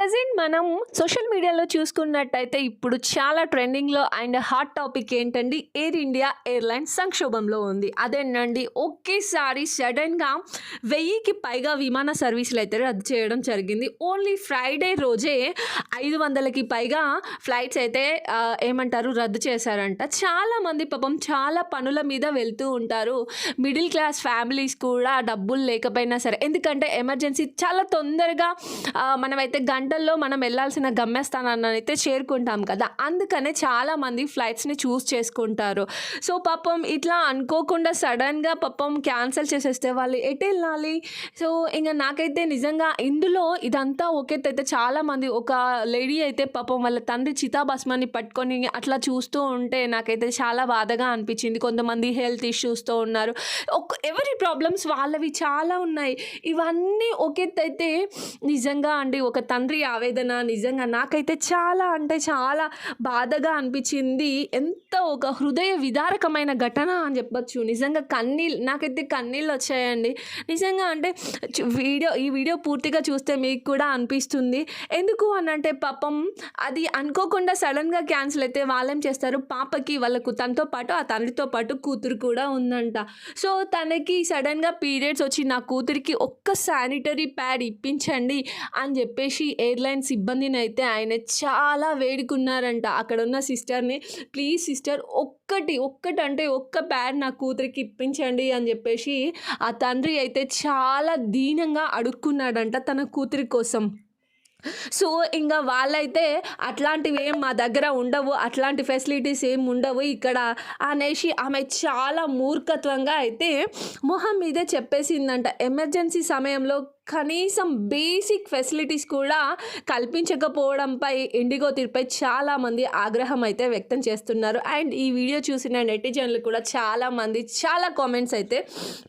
Present మనం social మీడియాలో చూసుకున్నట్టయితే ఇప్పుడు చాలా ట్రెండింగ్లో అండ్ హాట్ టాపిక్ ఏంటండి? ఎయిర్ ఇండియా ఎయిర్లైన్స్ సంక్షోభంలో ఉంది. అదేనండి ఒకేసారి సడన్గా వెయ్యికి పైగా విమాన సర్వీసులు అయితే రద్దు చేయడం జరిగింది. ఓన్లీ ఫ్రైడే రోజే ఐదు వందలకి పైగా ఫ్లైట్స్ అయితే ఏమంటారు రద్దు చేశారంట. చాలామంది పాపం చాలా పనుల మీద వెళ్తూ ఉంటారు. మిడిల్ క్లాస్ ఫ్యామిలీస్ కూడా డబ్బులు లేకపోయినా సరే ఎందుకంటే ఎమర్జెన్సీ చాలా తొందరగా మనమైతే గంట గంటల్లో మనం వెళ్ళాల్సిన గమ్యస్థానాన్ని అయితే చేరుకుంటాం కదా. అందుకనే చాలామంది ఫ్లైట్స్ని చూస్ చేసుకుంటారు. సో పాపం ఇట్లా అనుకోకుండా సడన్గా పాపం క్యాన్సిల్ చేసేస్తే వాళ్ళు ఎటు వెళ్ళాలి? సో ఇంకా నాకైతే నిజంగా ఇందులో ఇదంతా ఒకేతైతే చాలామంది ఒక లేడీ అయితే పాపం వాళ్ళ తండ్రి చితాభస్మాన్ని పట్టుకొని అట్లా చూస్తూ ఉంటే నాకైతే చాలా బాధగా అనిపించింది. కొంతమంది హెల్త్ ఇష్యూస్తో ఉన్నారు. ఒక ఎవరి ప్రాబ్లమ్స్ వాళ్ళవి చాలా ఉన్నాయి. ఇవన్నీ ఒకెత్తైతే నిజంగా అండి ఒక తండ్రి ఆవేదన నిజంగా నాకైతే చాలా అంటే చాలా బాధగా అనిపించింది. ఎంత ఒక హృదయ విదారకమైన ఘటన అని చెప్పొచ్చు. నిజంగా కన్నీళ్ళు నాకైతే కన్నీళ్ళు వచ్చాయండి. నిజంగా అంటే వీడియో ఈ వీడియో పూర్తిగా చూస్తే మీకు కూడా అనిపిస్తుంది. ఎందుకు అని అంటే పాపం అది అనుకోకుండా సడన్గా క్యాన్సిల్ అయితే వాళ్ళేం చేస్తారు? పాపకి వాళ్ళకు తనతో పాటు ఆ తండ్రితో పాటు కూతురు కూడా ఉందంట. సో తనకి సడన్గా పీరియడ్స్ వచ్చి నా కూతురికి ఒక్క శానిటరీ ప్యాడ్ ఇప్పించండి అని చెప్పేసి ఎయిర్లైన్ సిబ్బందిని అయితే ఆయన చాలా వేడుకున్నారంట. అక్కడ ఉన్న సిస్టర్ని ప్లీజ్ సిస్టర్ ఒక్కటి ఒక్కటి అంటే ఒక్క ప్యాడ్ నా కూతురికి ఇప్పించండి అని చెప్పేసి ఆ తండ్రి అయితే చాలా దీనంగా అడుక్కున్నాడంట తన కూతురి కోసం. సో ఇంకా వాళ్ళైతే అట్లాంటివి ఏం మా దగ్గర ఉండవు అట్లాంటి ఫెసిలిటీస్ ఏం ఉండవు ఇక్కడ అనేసి ఆమె చాలా మూర్ఖత్వంగా అయితే మొహం మీదే చెప్పేసిందంట. ఎమర్జెన్సీ సమయంలో కనీసం బేసిక్ ఫెసిలిటీస్ కూడా కల్పించకపోవడంపై ఇండిగో తీరుపై చాలామంది ఆగ్రహం అయితే వ్యక్తం చేస్తున్నారు. అండ్ ఈ వీడియో చూసిన నెటిజన్లు కూడా చాలామంది చాలా కామెంట్స్ అయితే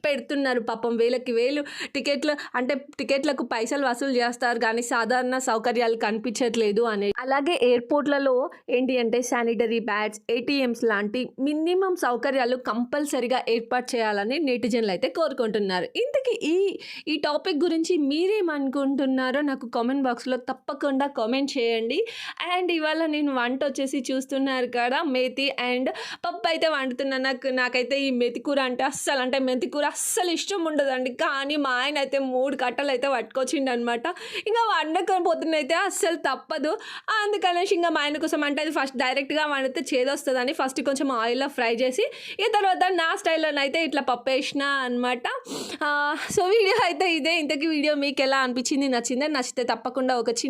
పెడుతున్నారు. పాపం వేలకి వేలు టికెట్లు అంటే టికెట్లకు పైసలు వసూలు చేస్తారు కానీ సాధారణ సౌకర్యాలు కనిపించట్లేదు అనే. అలాగే ఎయిర్పోర్ట్లలో ఏంటి అంటే శానిటరీ బ్యాడ్స్ ఏటీఎంస్ లాంటి మినిమం సౌకర్యాలు కంపల్సరిగా ఏర్పాటు చేయాలని నెటిజన్లు అయితే కోరుకుంటున్నారు. ఇంతకీ ఈ ఈ టాపిక్ గురించి మీరేమనుకుంటున్నారో నాకు కామెంట్ బాక్స్లో తప్పకుండా కామెంట్ చేయండి. అండ్ ఇవాళ నేను వంట వచ్చేసి చూస్తున్నారు కదా మేతి అండ్ పప్పు అయితే వండుతున్నాను. నాకు నాకైతే ఈ మెతి కూర అంటే అస్సలు అంటే మెంతి కూర అస్సలు ఇష్టం ఉండదండి. కానీ మా ఆయన అయితే మూడు కట్టలు అయితే పట్టుకొచ్చిండు అనమాట ఇంకా వండకపోతున్నైతే అస్సలు తప్పదు. అందుకనేసి ఇంకా మా ఆయన కోసం అంటే అది ఫస్ట్ డైరెక్ట్గా వండితే చేదొస్తుందని ఫస్ట్ కొంచెం ఆయిల్లో ఫ్రై చేసి ఈ తర్వాత నా స్టైల్లోనైతే ఇట్లా పప్పు వేసిన అనమాట. సో వీడియో అయితే ఇదే. ఇంతకీ వీడియో మీకు ఎలా అనిపించింది నచ్చిందే? నచ్చితే తప్పకుండా ఒక చిన్న